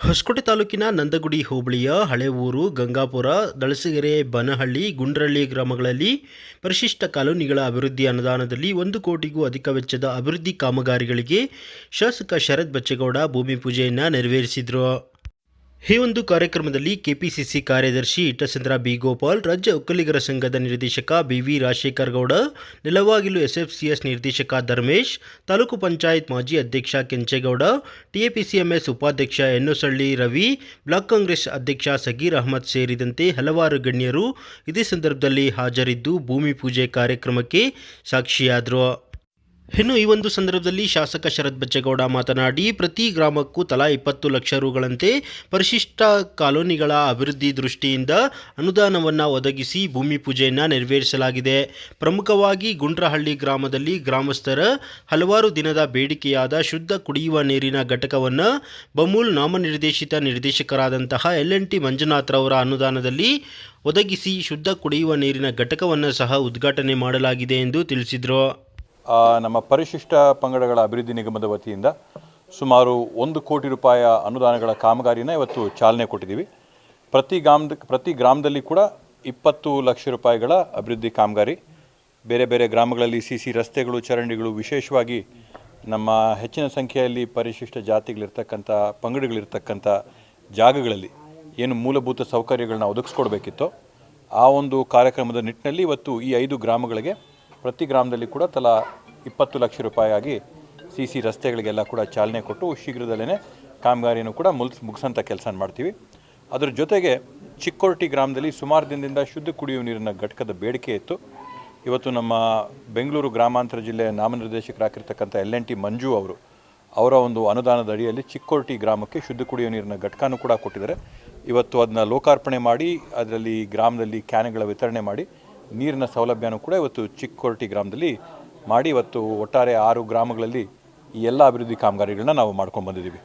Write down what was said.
ಹೊಸಕೋಟೆ ತಾಲೂಕಿನ ನಂದಗುಡಿ ಹೋಬಳಿಯ ಹಳೆ ಊರು ಗಂಗಾಪುರ, ದಳಸಗೆರೆ, ಬನಹಳ್ಳಿ, ಗುಂಡ್ರಳ್ಳಿ ಗ್ರಾಮಗಳಲ್ಲಿ ಪರಿಶಿಷ್ಟ ಕಾಲೋನಿಗಳ ಅಭಿವೃದ್ಧಿ ಅನುದಾನದಲ್ಲಿ ಒಂದು ಕೋಟಿಗೂ ಅಧಿಕ ವೆಚ್ಚದ ಅಭಿವೃದ್ಧಿ ಕಾಮಗಾರಿಗಳಿಗೆ ಶಾಸಕ ಶರತ್ ಬಚ್ಚೇಗೌಡ ಭೂಮಿ ಪೂಜೆಯನ್ನು ನೆರವೇರಿಸಿದರು. ಈ ಒಂದು ಕಾರ್ಯಕ್ರಮದಲ್ಲಿ ಕೆಪಿಸಿಸಿ ಕಾರ್ಯದರ್ಶಿ ಇಟ್ಟಸಂದ್ರ ಬಿ ಗೋಪಾಲ್, ರಾಜ್ಯ ಒಕ್ಕಲಿಗರ ಸಂಘದ ನಿರ್ದೇಶಕ B V Rajashekar Gowda Nelavagilu SFCS ನಿರ್ದೇಶಕ ಧರ್ಮೇಶ್, ತಾಲೂಕು ಪಂಚಾಯತ್ ಮಾಜಿ ಅಧ್ಯಕ್ಷ ಕೆಂಚೇಗೌಡ, ಟಿಎಪಿಸಿಎಂಎಸ್ ಉಪಾಧ್ಯಕ್ಷ ಎನ್ನುಸಳ್ಳಿ ರವಿ, ಬ್ಲಾಕ್ ಕಾಂಗ್ರೆಸ್ ಅಧ್ಯಕ್ಷ ಸಗೀರ್ ಅಹಮದ್ ಸೇರಿದಂತೆ ಹಲವಾರು ಗಣ್ಯರು ಇದೇ ಸಂದರ್ಭದಲ್ಲಿ ಹಾಜರಿದ್ದು ಭೂಮಿ ಪೂಜೆ ಕಾರ್ಯಕ್ರಮಕ್ಕೆ ಸಾಕ್ಷಿಯಾದರು. ಇನ್ನು ಈ ಒಂದು ಸಂದರ್ಭದಲ್ಲಿ ಶಾಸಕ ಶರತ್ ಬಚ್ಚೇಗೌಡ ಮಾತನಾಡಿ, ಪ್ರತಿ ಗ್ರಾಮಕ್ಕೂ ತಲಾ ಇಪ್ಪತ್ತು ಲಕ್ಷ ರುಗಳಂತೆ ಪರಿಶಿಷ್ಟ ಕಾಲೋನಿಗಳ ಅಭಿವೃದ್ಧಿ ದೃಷ್ಟಿಯಿಂದ ಅನುದಾನವನ್ನು ಒದಗಿಸಿ ಭೂಮಿ ಪೂಜೆಯನ್ನು ನೆರವೇರಿಸಲಾಗಿದೆ. ಪ್ರಮುಖವಾಗಿ ಗುಂಡ್ರಹಳ್ಳಿ ಗ್ರಾಮದಲ್ಲಿ ಗ್ರಾಮಸ್ಥರ ಹಲವಾರು ದಿನದ ಬೇಡಿಕೆಯಾದ ಶುದ್ಧ ಕುಡಿಯುವ ನೀರಿನ ಘಟಕವನ್ನು ಬಮೂಲ್ ನಾಮನಿರ್ದೇಶಿತ ನಿರ್ದೇಶಕರಾದಂತಹ ಎಲ್ ಎನ್ ಟಿ ಮಂಜುನಾಥ್ರವರ ಅನುದಾನದಲ್ಲಿ ಒದಗಿಸಿ ಶುದ್ಧ ಕುಡಿಯುವ ನೀರಿನ ಘಟಕವನ್ನು ಸಹ ಉದ್ಘಾಟನೆ ಮಾಡಲಾಗಿದೆ ಎಂದು ತಿಳಿಸಿದರು. ನಮ್ಮ ಪರಿಶಿಷ್ಟ ಪಂಗಡಗಳ ಅಭಿವೃದ್ಧಿ ನಿಗಮದ ವತಿಯಿಂದ ಸುಮಾರು ಒಂದು ಕೋಟಿ ರೂಪಾಯಿ ಅನುದಾನಗಳ ಕಾಮಗಾರಿನ ಇವತ್ತು ಚಾಲನೆ ಕೊಟ್ಟಿದ್ದೀವಿ. ಪ್ರತಿ ಗ್ರಾಮದ, ಪ್ರತಿ ಗ್ರಾಮದಲ್ಲಿ ಕೂಡ ಇಪ್ಪತ್ತು ಲಕ್ಷ ರೂಪಾಯಿಗಳ ಅಭಿವೃದ್ಧಿ ಕಾಮಗಾರಿ, ಬೇರೆ ಬೇರೆ ಗ್ರಾಮಗಳಲ್ಲಿ ಸಿ ಸಿ ರಸ್ತೆಗಳು, ಚರಂಡಿಗಳು ವಿಶೇಷವಾಗಿ ನಮ್ಮ ಹೆಚ್ಚಿನ ಸಂಖ್ಯೆಯಲ್ಲಿ ಪರಿಶಿಷ್ಟ ಜಾತಿಗಳಿರ್ತಕ್ಕಂಥ, ಪಂಗಡಗಳಿರ್ತಕ್ಕಂಥ ಜಾಗಗಳಲ್ಲಿ ಏನು ಮೂಲಭೂತ ಸೌಕರ್ಯಗಳನ್ನ ಒದಗಿಸ್ಕೊಡ್ಬೇಕಿತ್ತೋ ಆ ಒಂದು ಕಾರ್ಯಕ್ರಮದ ನಿಟ್ಟಿನಲ್ಲಿ ಇವತ್ತು ಈ ಐದು ಗ್ರಾಮಗಳಿಗೆ ಪ್ರತಿ ಗ್ರಾಮದಲ್ಲಿ ಕೂಡ ತಲಾ ಇಪ್ಪತ್ತು ಲಕ್ಷ ರೂಪಾಯಿಯಾಗಿ ಸಿ ಸಿ ರಸ್ತೆಗಳಿಗೆಲ್ಲ ಕೂಡ ಚಾಲನೆ ಕೊಟ್ಟು ಶೀಘ್ರದಲ್ಲೇ ಕಾಮಗಾರಿಯನ್ನು ಕೂಡ ಮುಲ್ಸ್ ಮುಗಿಸೋಂಥ ಕೆಲಸ ಮಾಡ್ತೀವಿ. ಅದರ ಜೊತೆಗೆ ಚಿಕ್ಕೋರ್ಟಿ ಗ್ರಾಮದಲ್ಲಿ ಸುಮಾರು ದಿನದಿಂದ ಶುದ್ಧ ಕುಡಿಯುವ ನೀರಿನ ಘಟಕದ ಬೇಡಿಕೆ ಇತ್ತು. ಇವತ್ತು ನಮ್ಮ ಬೆಂಗಳೂರು ಗ್ರಾಮಾಂತರ ಜಿಲ್ಲೆಯ ನಾಮನಿರ್ದೇಶಕರಾಗಿರ್ತಕ್ಕಂಥ ಎಲ್ ಎನ್ ಟಿ ಮಂಜು ಅವರು, ಅವರ ಒಂದು ಅನುದಾನದ ಅಡಿಯಲ್ಲಿ ಚಿಕ್ಕೋರ್ಟಿ ಗ್ರಾಮಕ್ಕೆ ಶುದ್ಧ ಕುಡಿಯುವ ನೀರಿನ ಘಟಕನೂ ಕೂಡ ಕೊಟ್ಟಿದ್ದಾರೆ. ಇವತ್ತು ಅದನ್ನ ಲೋಕಾರ್ಪಣೆ ಮಾಡಿ, ಅದರಲ್ಲಿ ಗ್ರಾಮದಲ್ಲಿ ಕ್ಯಾನ್ಗಳ ವಿತರಣೆ ಮಾಡಿ ನೀರಿನ ಸೌಲಭ್ಯನೂ ಕೂಡ ಇವತ್ತು ಚಿಕ್ಕೋರ್ಟಿ ಗ್ರಾಮದಲ್ಲಿ ಮಾಡಿ ಇವತ್ತು ಒಟ್ಟಾರೆ ಆರು ಗ್ರಾಮಗಳಲ್ಲಿ ಈ ಎಲ್ಲ ಅಭಿವೃದ್ಧಿ ಕಾಮಗಾರಿಗಳನ್ನ ನಾವು ಮಾಡ್ಕೊಂಡು ಬಂದಿದ್ದೀವಿ.